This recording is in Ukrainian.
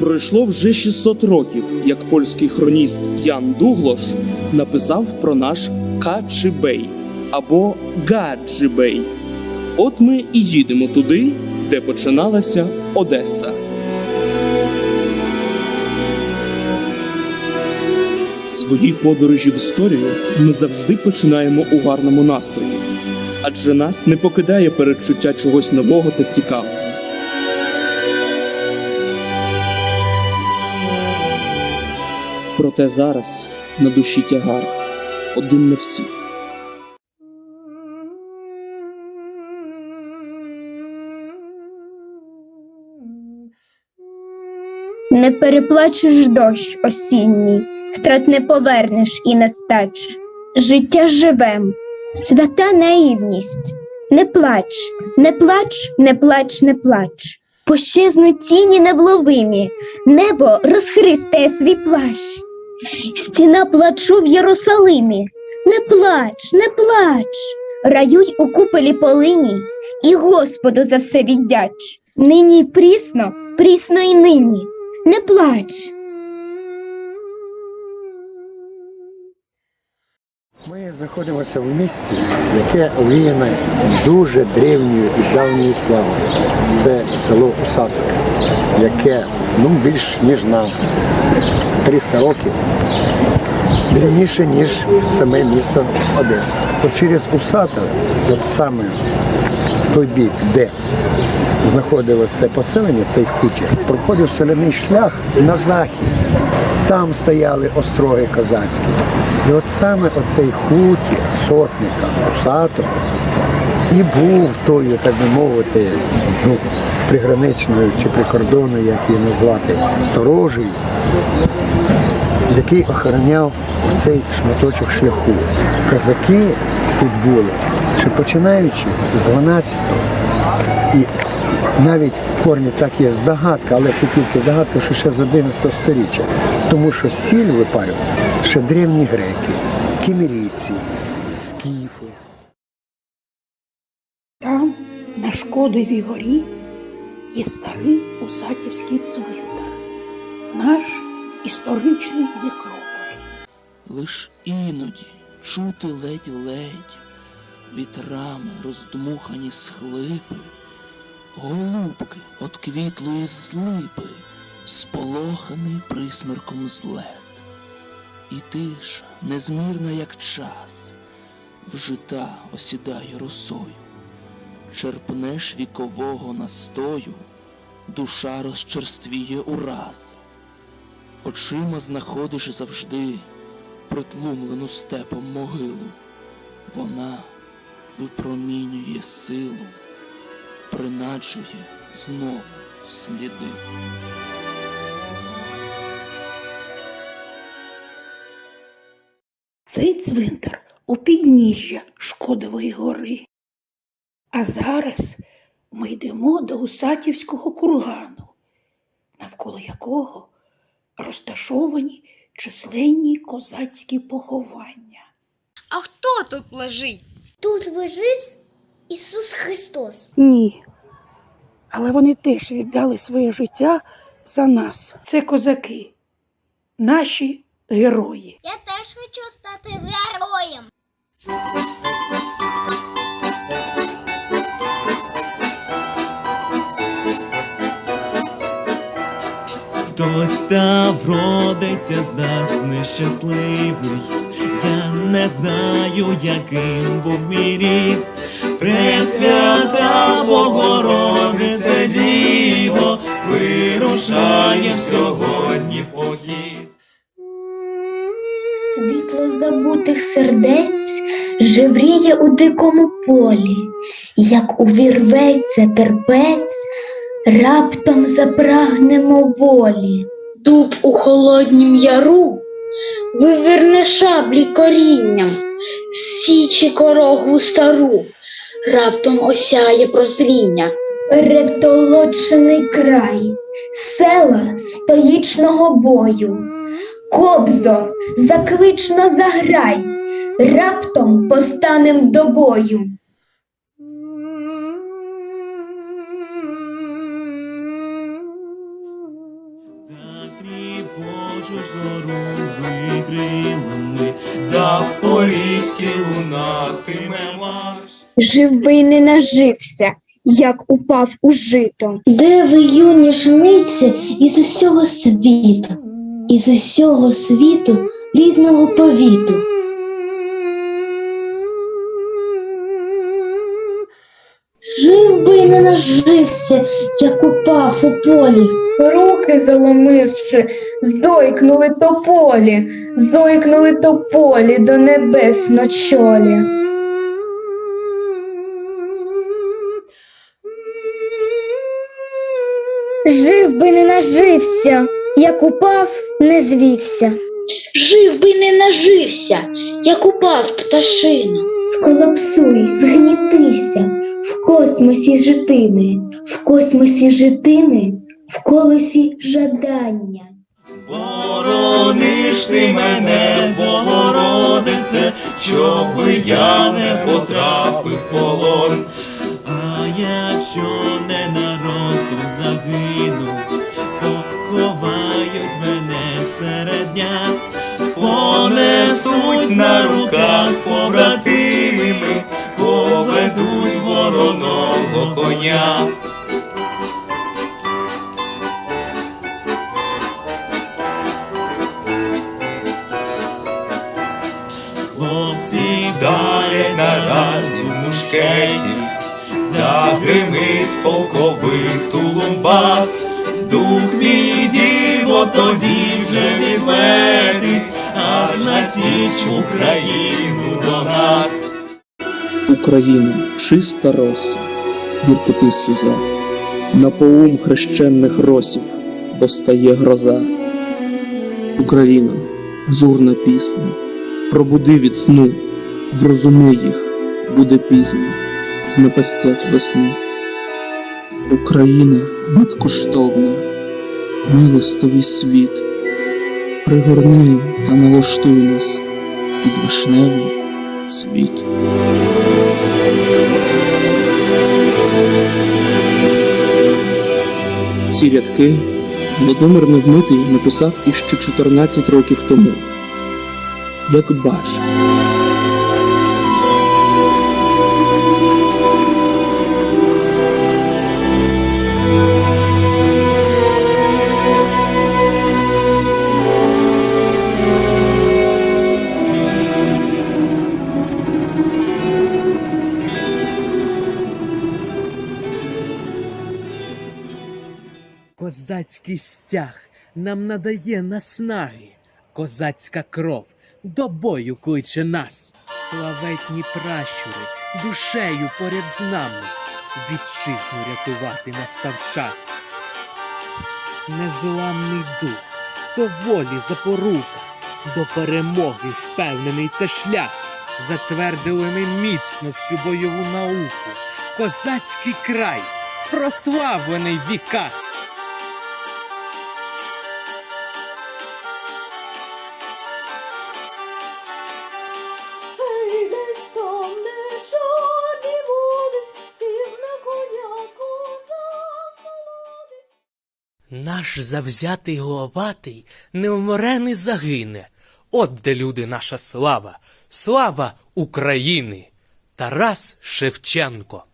Пройшло вже 600 років, як польський хроніст Ян Дуглош написав про наш Качибей або Гаджибей. От ми і їдемо туди, де починалася Одеса. Свої подорожі в історію ми завжди починаємо у гарному настрої, адже нас не покидає передчуття чогось нового та цікавого. Проте зараз на душі тягар один на всіх. Не переплачеш дощ осінній, втрат не повернеш і не стач. Життя живем, свята наївність. Не плач, не плач, не плач, не плач. Пощезнуть тіні невловимі, небо розхристає свій плащ. Стіна плачу в Єрусалимі. Не плач, не плач. Раюй у куполі полині і Господу за все віддяч. Нині прісно, прісно й нині. Не плач. Ми знаходимося в місці, яке овіяне дуже древньою і давньою славою. Це село Усатове, яке ну, більш ніж на 300 років древніше, ніж саме місто Одеса. От через Усатове, от саме той бік, де знаходилося це поселення, цей хутір, проходив соляний шлях на захід. Там стояли остроги козацькі. І от саме оцей хутір сотника Усатого і був тою, так би мовити, ну, приграничною чи прикордонною, як її назвати, сторожею, який охороняв цей шматочок шляху. Козаки тут були, ще починаючи з 12-го. І навіть в корні так є здогадка, але це тільки здогадка, що ще з 11 сторіччя. Тому що сіль випарювали ще древні греки, кімерійці, скіфи. Там, на Шкодовій горі, є старий Усатівський цвинтар, наш історичний некрополь. Лиш іноді чути ледь-ледь вітрами роздмухані схлипи, голубки от квітлої злипи, сполоханий присмерком злет. І тиша, незмірна, як час, вжита осідає росою. Черпнеш вікового настою, душа розчерствіє ураз. Очима знаходиш завжди притлумлену степом могилу. Вона випромінює силу, принаджує знову сліди. Цей цвинтар у підніжжя Шкодової гори. А зараз ми йдемо до Усатівського кургану, навколо якого розташовані численні козацькі поховання. А хто тут лежить? Тут лежить Ісус Христос. Ні. Але вони теж віддали своє життя за нас. Це козаки, наші герої. Я теж хочу стати героєм. Хтось та вродиться з нас нещасливий. Я не знаю, яким був мій рід. Пресвята Богородице Діво, вирушає сьогодні в похід. Світло забутих сердець жевріє у дикому полі, як увірветься терпець, раптом запрагнемо волі. Дуб у холоднім яру виверне шаблі корінням, січі корогву стару, раптом осяє прозріння. Перетолочений край, села стоїчного бою, кобзо заклично заграй, раптом постанем до бою. Затріпочуть дороги запорізькі лунати ти. Жив би й не нажився, як упав у жито. Де ви, юні жниці, із усього світу, із усього світу рідного повіту? Жив би й не нажився, як упав у полі. Руки заломивши, зойкнули тополі, зойкнули тополі до небес ночолі. Жив би не нажився, як упав, не звівся. Жив би не нажився, як упав пташина. Сколапсуй, згнітися в космосі житини, в космосі житини, в колесі жадання. Борониш ти мене, Богородице, щоби я не потрапив в полон. А якщо вороного. Хлопці вдарять нараз з мушкетів, загримить полковий тулумбас, дух мій діво тоді вже відлетить, аж на січ Україну до нас. Україна, чиста роса, гіркоти сльоза, на поум хрещенних росів постає гроза. Україна, журна пісня, пробуди від сну, врозуми їх, буде пізно, знепастять весну. Україна надкоштовна, милостивий світ, пригорни та налаштуй нас під вишневий світ. Ці рядки Володимир Невмитий написав іще 14 років тому. Як бач, Козацький стяг нам надає наснаги, козацька кров до бою кличе нас. Славетні пращури, душею поряд з нами, вітчизну рятувати настав час. Незламний дух, то волі запорука, до перемоги впевнений це шлях. Затвердили ми міцно всю бойову науку. Козацький край, прославлений віках. Наш завзятий головатий неуморений загине. От де люди наша слава, слава України. Тарас Шевченко.